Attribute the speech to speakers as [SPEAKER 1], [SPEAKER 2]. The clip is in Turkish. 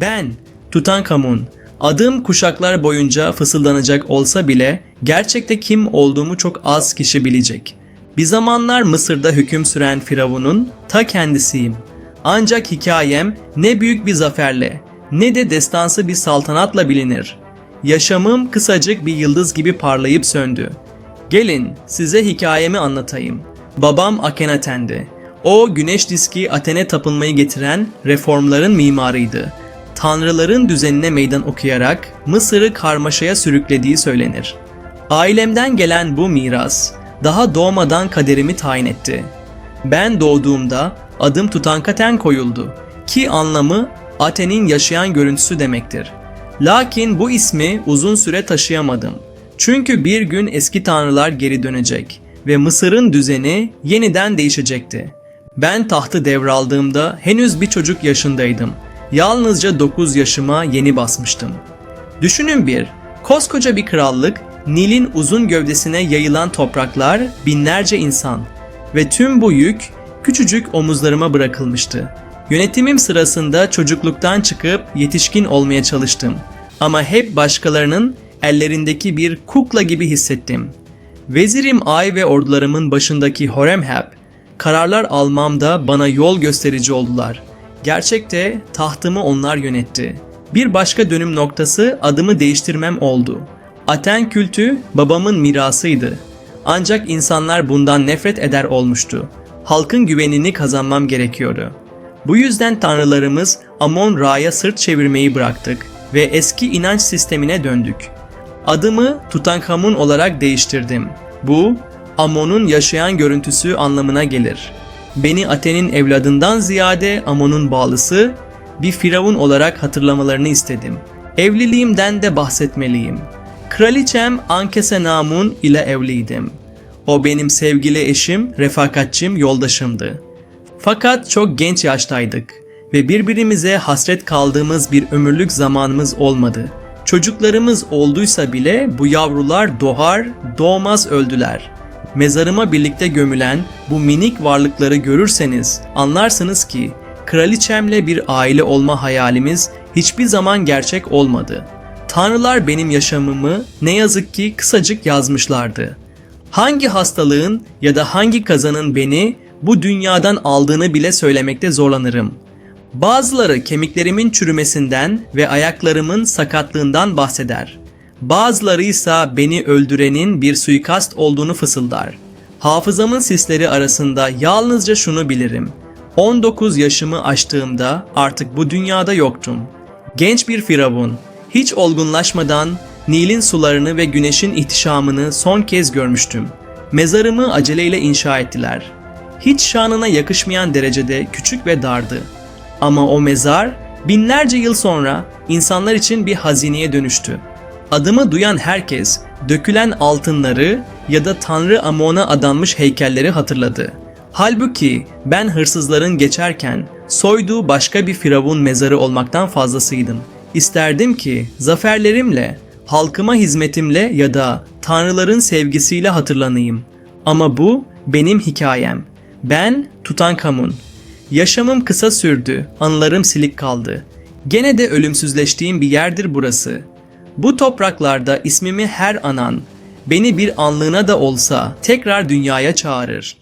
[SPEAKER 1] Ben, Tutankamun, adım kuşaklar boyunca fısıldanacak olsa bile gerçekte kim olduğumu çok az kişi bilecek. Bir zamanlar Mısır'da hüküm süren Firavun'un ta kendisiyim. Ancak hikayem ne büyük bir zaferle ne de destansı bir saltanatla bilinir. Yaşamım kısacık bir yıldız gibi parlayıp söndü. Gelin size hikayemi anlatayım. Babam Akhenaten'di. O güneş diski Aten'e tapınmayı getiren reformların mimarıydı. Tanrıların düzenine meydan okuyarak Mısır'ı karmaşaya sürüklediği söylenir. Ailemden gelen bu miras daha doğmadan kaderimi tayin etti. Ben doğduğumda adım Tutankaten koyuldu ki anlamı Aten'in yaşayan görüntüsü demektir. Lakin bu ismi uzun süre taşıyamadım. Çünkü bir gün eski tanrılar geri dönecek ve Mısır'ın düzeni yeniden değişecekti. Ben tahtı devraldığımda henüz bir çocuk yaşındaydım. Yalnızca 9 yaşıma yeni basmıştım. Düşünün bir, koskoca bir krallık, Nil'in uzun gövdesine yayılan topraklar, binlerce insan ve tüm bu yük küçücük omuzlarıma bırakılmıştı. Yönetimim sırasında çocukluktan çıkıp yetişkin olmaya çalıştım. Ama hep başkalarının ellerindeki bir kukla gibi hissettim. Vezirim Ay ve ordularımın başındaki Horemheb, kararlar almamda bana yol gösterici oldular. Gerçekte tahtımı onlar yönetti. Bir başka dönüm noktası adımı değiştirmem oldu. Aten kültü babamın mirasıydı. Ancak insanlar bundan nefret eder olmuştu. Halkın güvenini kazanmam gerekiyordu. Bu yüzden tanrılarımız Amon Ra'ya sırt çevirmeyi bıraktık ve eski inanç sistemine döndük. Adımı Tutankamun olarak değiştirdim. Bu, Amon'un yaşayan görüntüsü anlamına gelir. Beni Aten'in evladından ziyade Amon'un bağlısı, bir firavun olarak hatırlamalarını istedim. Evliliğimden de bahsetmeliyim. Kraliçem Ankesenamun ile evliydim. O benim sevgili eşim, refakatçim, yoldaşımdı. Fakat çok genç yaştaydık ve birbirimize hasret kaldığımız bir ömürlük zamanımız olmadı. Çocuklarımız olduysa bile bu yavrular doğar, doğmaz öldüler. Mezarıma birlikte gömülen bu minik varlıkları görürseniz anlarsınız ki kraliçemle bir aile olma hayalimiz hiçbir zaman gerçek olmadı. Tanrılar benim yaşamımı ne yazık ki kısacık yazmışlardı. Hangi hastalığın ya da hangi kazanın beni bu dünyadan aldığını bile söylemekte zorlanırım. Bazıları kemiklerimin çürümesinden ve ayaklarımın sakatlığından bahseder. Bazıları ise beni öldürenin bir suikast olduğunu fısıldar. Hafızamın sisleri arasında yalnızca şunu bilirim. 19 yaşımı aştığımda artık bu dünyada yoktum. Genç bir firavun, hiç olgunlaşmadan Nil'in sularını ve güneşin ihtişamını son kez görmüştüm. Mezarımı aceleyle inşa ettiler. Hiç şanına yakışmayan derecede küçük ve dardı. Ama o mezar binlerce yıl sonra insanlar için bir hazineye dönüştü. Adımı duyan herkes dökülen altınları ya da Tanrı Amon'a adanmış heykelleri hatırladı. Halbuki ben hırsızların geçerken soyduğu başka bir firavun mezarı olmaktan fazlasıydım. İsterdim ki zaferlerimle, halkıma hizmetimle ya da tanrıların sevgisiyle hatırlanayım. Ama bu benim hikayem. Ben Tutankamun. Yaşamım kısa sürdü, anılarım silik kaldı. Gene de ölümsüzleştiğim bir yerdir burası. Bu topraklarda ismimi her anan, beni bir anlığına da olsa tekrar dünyaya çağırır.